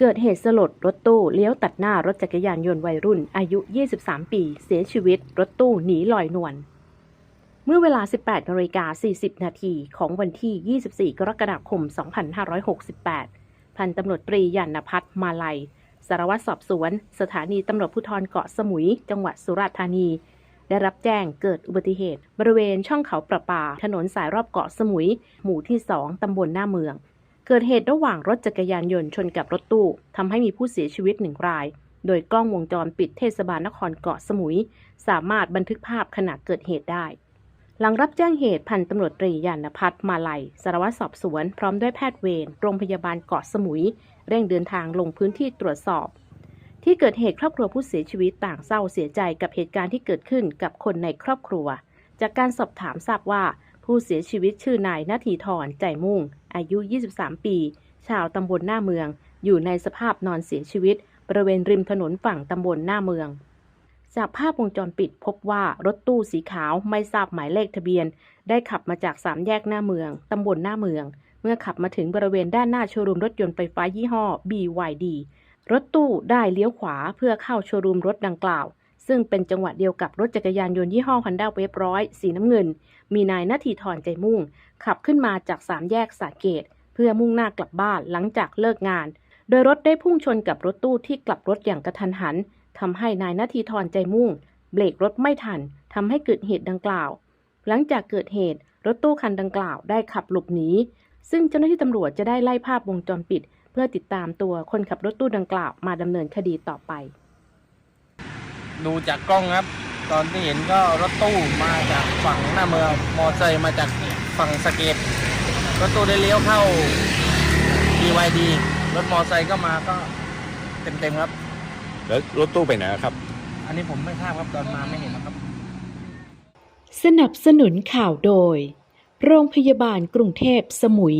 เกิดเหตุสลดรถตู้เลี้ยวตัดหน้ารถจักรยานยนต์วัยรุ่น อายุ 23 ปี เสียชีวิต รถตู้หนีลอยนวล เมื่อเวลา 18นาฬิกา40 นาทีของวันที่ 24 กรกฎาคม 2568 พันตำรวจตรียานพัฒน์มาลัย สารวัตรสอบสวน สถานีตำรวจภูธรเกาะสมุย จังหวัดสุราษฎร์ธานี ได้รับแจ้งเกิดอุบัติเหตุ บริเวณช่องเขาประปา ถนนสายรอบเกาะสมุย หมู่ที่ 2 ตำบลหน้าเมือง เกิดเหตุระหว่างรถจักรยานยนต์ชนกับรถตู้ทำให้มีผู้เสียชีวิตหนึ่งราย โดยกล้องวงจรปิดเทศบาลนครเกาะสมุย สามารถบันทึกภาพขณะเกิดเหตุได้ หลังรับแจ้งเหตุพันตำรวจตรียานพัฒน์มาลัยสารวัตรสอบสวน พร้อมด้วยแพทย์เวรโรงพยาบาลเกาะสมุย เร่งเดินทางลงพื้นที่ตรวจสอบ ที่เกิดเหตุครอบครัวผู้เสียชีวิตต่างเศร้าเสียใจกับเหตุการณ์ที่เกิดขึ้นกับคนในครอบครัว จากการสอบถามทราบว่าผู้เสียชีวิตชื่อนายนาทีทรใจมุ่ง อายุ 23 ปี ชาวตำบลหน้าเมือง อยู่ในสภาพนอนเสียชีวิต บริเวณริมถนนฝั่งตำบลหน้าเมือง จากภาพวงจรปิดพบว่ารถตู้สีขาวไม่ทราบหมายเลขทะเบียน ได้ขับมาจากสามแยกหน้าเมืองตำบลหน้าเมือง เมื่อขับมาถึงบริเวณด้านหน้าโชว์รูมรถยนต์ไฟฟ้ายี่ห้อ BYD รถตู้ได้เลี้ยวขวาเพื่อเข้าโชว์รูมรถดังกล่าว ซึ่งเป็นจังหวะเดียวกับรถจักรยานยนต์ยี่ห้อ Honda w a v e ร้อยสีน้ำเงิน มีนายนาทีทรใจมุ่ง ขับขึ้นมาจากสามแยกสาเกต เพื่อมุ่งหน้ากลับบ้านหลังจากเลิกงาน โดยรถได้พุ่งชนกับรถตู้ที่กลับรถอย่างกระทันหันทำให้นายนาทีทรใจมุ่ง เบรกรถไม่ทันทำให้เกิดเหตุดังกล่าว หลังจากเกิดเหตุรถตู้คันดังกล่าวได้ขับหลบหนีซึ่งเจ้าหน้าที่ตำรวจจะได้ไล่ภาพวงจรปิด เพื่อติดตามตัวคนขับรถตู้ดังกล่าวมาดำเนินคดีต่อไป ดูจากกล้องครับ ตอนที่เห็นก็รถตู้มาจากฝั่งหน้าเมืองมอเตอร์ไซค์มาจากฝั่งสะเก็ตรถตู้ได้เลี้ยวเข้า BYD รถมอเตอร์ไซค์ก็มาก็เต็มๆครับ แล้วรถตู้ไปไหนครับ อันนี้ผมไม่ทราบครับตอนมาไม่เห็นนะครับ สนับสนุนข่าวโดย โรงพยาบาลกรุงเทพสมุย